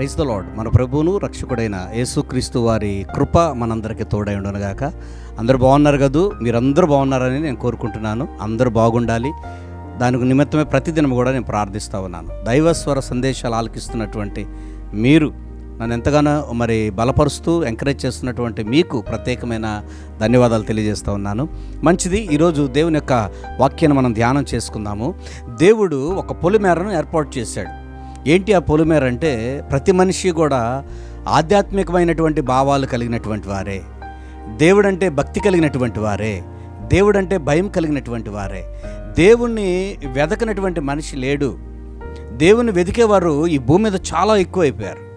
Praise the lord మన ప్రభువును రక్షకుడైన యేసుక్రీస్తు వారి కృప మనందరికీ తోడై ఉండనుగాక. అందరూ బాగున్నారు కదూ? మీరందరూ బాగున్నారని నేను కోరుకుంటున్నాను. అందరూ బాగుండాలి. దానికి నిమిత్తమే ప్రతిదినం కూడా నేను ప్రార్థిస్తూ ఉన్నాను. దైవస్వర సందేశాలు ఆలకిస్తున్నటువంటి మీరు నన్ను ఎంతగానో మరి బలపరుస్తూ ఎంకరేజ్ చేస్తున్నటువంటి మీకు ప్రత్యేకమైన ధన్యవాదాలు తెలియజేస్తూ ఉన్నాను. మంచిది ఈరోజు దేవుని యొక్క వాక్యాన్ని మనం ధ్యానం చేసుకుందాము. దేవుడు ఒక పొలిమేరను ఏర్పాటు చేశాడు. ఏంటి ఆ పొలిమేర అంటే ప్రతి మనిషి కూడా ఆధ్యాత్మికమైనటువంటి భావాలు కలిగినటువంటి వారే. దేవుడంటే భక్తి కలిగినటువంటి వారే. దేవుడంటే భయం కలిగినటువంటి వారే. దేవుణ్ణి వెదకనటువంటి మనిషి లేడు. దేవుని వెతికేవారు ఈ భూమి మీద చాలా ఎక్కువైపోయారు.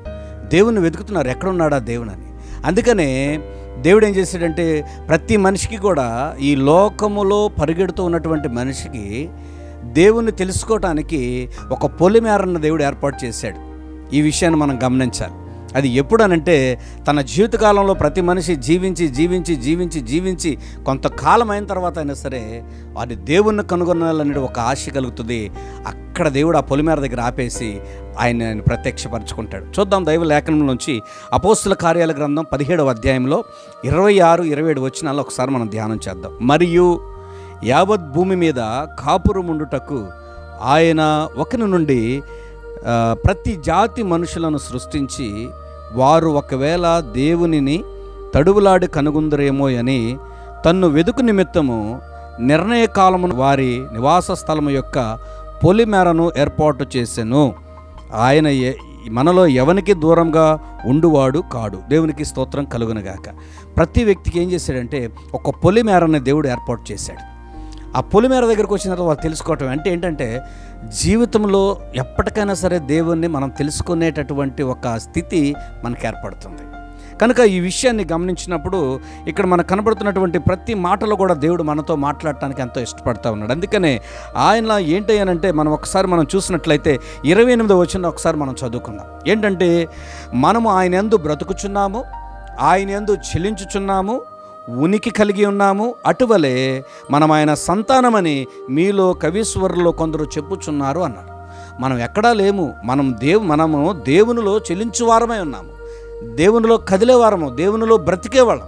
దేవుని వెతుకుతున్నారు ఎక్కడున్నాడా దేవునని అందుకనే దేవుడు ఏం చేశాడంటే ప్రతి మనిషికి కూడా ఈ లోకములో పరిగెడుతూ ఉన్నటువంటి మనిషికి దేవుణ్ణి తెలుసుకోవటానికి ఒక పొలిమేరన్న దేవుడు ఏర్పాటు చేశాడు. ఈ విషయాన్ని మనం గమనించాలి. అది ఎప్పుడనంటే తన జీవితకాలంలో ప్రతి మనిషి జీవించి జీవించి జీవించి జీవించి కొంతకాలం అయిన తర్వాత అయినా సరే వారి దేవుణ్ణి కనుగొనాలనే ఒక ఆశ కలుగుతుంది. అక్కడ దేవుడు ఆ పొలిమేర దగ్గర ఆపేసి ఆయన ప్రత్యక్షపరచుకుంటాడు. చూద్దాం దైవ లేఖనం నుంచి అపోస్తుల కార్యాల గ్రంథం పదిహేడవ అధ్యాయంలో ఇరవై ఆరు ఇరవై ఏడు వచ్చినాల్లో ఒకసారి మనం ధ్యానం చేద్దాం. మరియు యావత్ భూమి మీద కాపురముండుటకు ఆయన ఒకని నుండి ప్రతి జాతి మనుషులను సృష్టించి వారు ఒకవేళ దేవునిని తడువులాడి కనుగొందరేమో అని తన్ను వెదుకు నిమిత్తము నిర్ణయ కాలమును వారి నివాస స్థలము యొక్క పొలిమేరను ఏర్పాటు చేసెను. ఆయన మనలో ఎవనికి దూరంగా ఉండువాడు కాడు. దేవునికి స్తోత్రం కలుగునగాక. ప్రతి వ్యక్తికి ఏం చేశాడంటే ఒక పొలిమేరని దేవుడు ఏర్పాటు చేశాడు. ఆ పొలిమేర దగ్గరకు వచ్చిన తర్వాత తెలుసుకోవటం అంటే ఏంటంటే జీవితంలో ఎప్పటికైనా సరే దేవుణ్ణి మనం తెలుసుకునేటటువంటి ఒక స్థితి మనకు ఏర్పడుతుంది. కనుక ఈ విషయాన్ని గమనించినప్పుడు ఇక్కడ మనకు కనబడుతున్నటువంటి ప్రతి మాటలో కూడా దేవుడు మనతో మాట్లాడటానికి ఎంతో ఇష్టపడతా ఉన్నాడు. అందుకనే ఆయన ఏంటి అని అంటే మనం ఒకసారి మనం చూసినట్లయితే ఇరవై ఎనిమిది వచ్చిన ఒకసారి మనం చదువుకుందాం. ఏంటంటే మనము ఆయన ఎందు బ్రతుకుచున్నాము ఆయన ఎందు చెల్లించుచున్నాము ఉనికి కలిగి ఉన్నాము అటువలే మనం ఆయన సంతానమని మీలో కవీశ్వరులో కొందరు చెప్పుచున్నారు అన్నాడు మనం ఎక్కడా లేము మనం దేవు మనము దేవునిలో చెల్లించువారమై ఉన్నాము. దేవునిలో కదిలేవారము దేవునిలో బ్రతికేవాళ్ళం.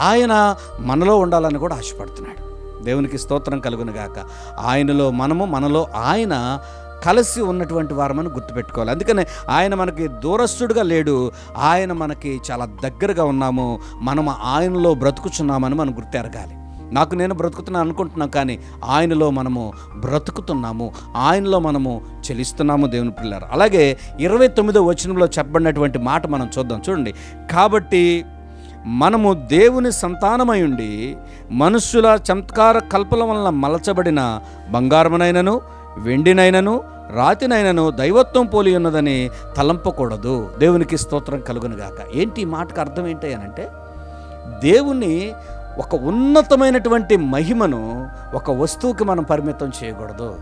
ఆయన మనలో ఉండాలని కూడా ఆశపడుతున్నాడు. దేవునికి స్తోత్రం కలుగునుగాక ఆయనలో మనము మనలో ఆయన కలిసి ఉన్నటువంటి వారమని గుర్తుపెట్టుకోవాలి. అందుకనే ఆయన మనకి దూరస్తుడుగా లేడు. ఆయన మనకి చాలా దగ్గరగా ఉన్నాము. మనం ఆయనలో బ్రతుకుచున్నామని మనం గుర్తెరగాలి. నాకు నేను బ్రతుకుతున్నాను అనుకుంటున్నాం కానీ ఆయనలో మనము బ్రతుకుతున్నాము. ఆయనలో మనము చెలిస్తున్నాము దేవుని పిల్లలు అలాగే ఇరవై తొమ్మిదో వచనంలో చెప్పబడినటువంటి మాట మనం చూద్దాం. చూడండి. కాబట్టి మనము దేవుని సంతానమై ఉండి మనుష్యుల చమత్కార కల్పల వలన మలచబడిన బంగారమునైనను వెండినైనను రాతినైనను దైవత్వం పోలి ఉన్నదని తలంపకూడదు. దేవునికి స్తోత్రం కలుగునుగాక. ఏంటి ఈ మాటకు అర్థం ఏంటి అని అంటే దేవుణ్ణి ఒక ఉన్నతమైనటువంటి మహిమను ఒక వస్తువుకి మనం పరిమితం చేయకూడదు.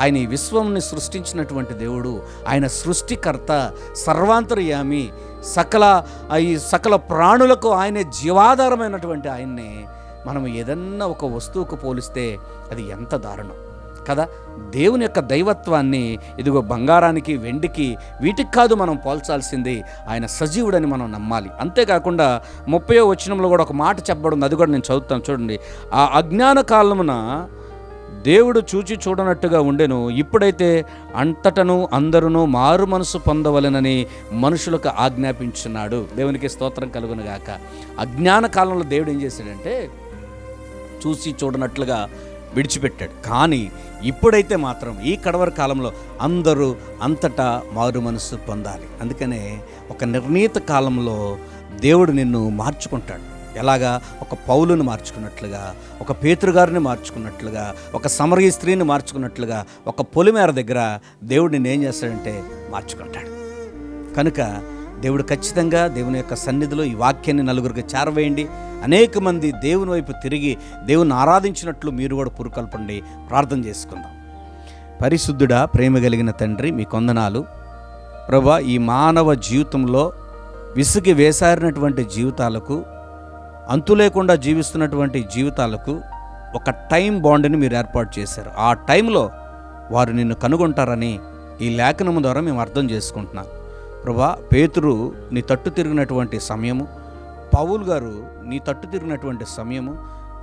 ఆయన ఈ విశ్వంని సృష్టించినటువంటి దేవుడు ఆయన సృష్టికర్త సర్వాంతర్యామి సకల ఈ సకల ప్రాణులకు ఆయనే జీవాధారమైనటువంటి ఆయన్ని మనం ఏదన్నా ఒక వస్తువుకు పోలిస్తే అది ఎంత దారుణం. కదా? దేవుని యొక్క దైవత్వాన్ని ఇదిగో బంగారానికి వెండికి వీటికి కాదు మనం పోల్చాల్సింది ఆయన సజీవుడని మనం నమ్మాలి. అంతేకాకుండా ముప్పై వచనంలో కూడా ఒక మాట చెప్పబడింది అది కూడా నేను చదువుతాను చూడండి. ఆ అజ్ఞాన కాలమున దేవుడు చూచి చూడనట్టుగా ఉండెను ఇప్పుడైతే అంతటను అందరును మారు మనసు పొందవలెనని మనుషులకు ఆజ్ఞాపించున్నాడు. దేవునికి స్తోత్రం కలుగునుగాక. అజ్ఞాన కాలంలో దేవుడు ఏం చేశాడంటే చూసి చూడనట్లుగా విడిచిపెట్టాడు. కానీ ఇప్పుడైతే మాత్రం ఈ కడవర కాలంలో అందరూ అంతటా మారు మనసు పొందాలి. అందుకనే ఒక నిర్ణీత కాలంలో దేవుడు నిన్ను మార్చుకుంటాడు. ఎలాగా? ఒక పౌలును మార్చుకున్నట్లుగా ఒక పేతృగారిని మార్చుకున్నట్లుగా ఒక సమరయ స్త్రీని మార్చుకున్నట్లుగా ఒక పొలిమేర దగ్గర దేవుడిని ఏం చేస్తాడంటే మార్చుకుంటాడు. కనుక దేవుడు ఖచ్చితంగా దేవుని యొక్క సన్నిధిలో ఈ వాక్యాన్ని నలుగురికి చేరవేయండి. అనేక మంది దేవుని వైపు తిరిగి దేవుని ఆరాధించినట్లు మీరు కూడా పురుకల్పండి. ప్రార్థన చేసుకుందాం. పరిశుద్ధుడా ప్రేమ కలిగిన తండ్రి మీ కొందనాలు. ప్రభా ఈ మానవ జీవితంలో విసిగి వేసారినటువంటి జీవితాలకు అంతు లేకుండా జీవిస్తున్నటువంటి జీవితాలకు ఒక టైం బాండ్ని మీరు ఏర్పాటు చేశారు. ఆ టైంలో వారు నిన్ను కనుగొంటారని ఈ లేఖనము ద్వారా మేము అర్థం చేసుకుంటున్నాం. ప్రభా పేతురు నీ తట్టు తిరిగినటువంటి సమయము పావుల్ గారు నీ తట్టు తిరిగినటువంటి సమయము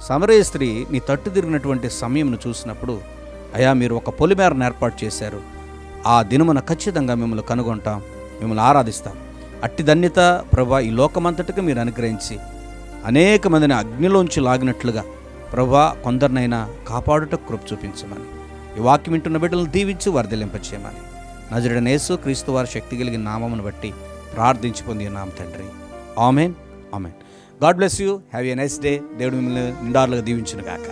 సమరే స్త్రీ నీ తట్టు తిరిగినటువంటి సమయంను చూసినప్పుడు అయా మీరు ఒక పొలిమేరను ఏర్పాటు చేశారు. ఆ దినమున ఖచ్చితంగా మిమ్మల్ని కనుగొంటాం మిమ్మల్ని ఆరాధిస్తాం. అట్టి ధన్యత ప్రభా ఈ లోకమంతటికి మీరు అనుగ్రహించి అనేక మందిని అగ్నిలోంచి లాగినట్లుగా ప్రభా కొందరినైనా కాపాడుట కృప చూపించమని ఈ వాక్యం వింటున్న బిడ్డలను దీవించి వర్ధలింపచేయమని నజరుడనేసు క్రీస్తు వారి శక్తి కలిగిన నామమును బట్టి ప్రార్థించి పొంది నామ తండ్రి. Amen. Amen. God bless you. Have a nice day. దేవుడు మిమ్మల్ని నిండారులుగా దీవించును గాక.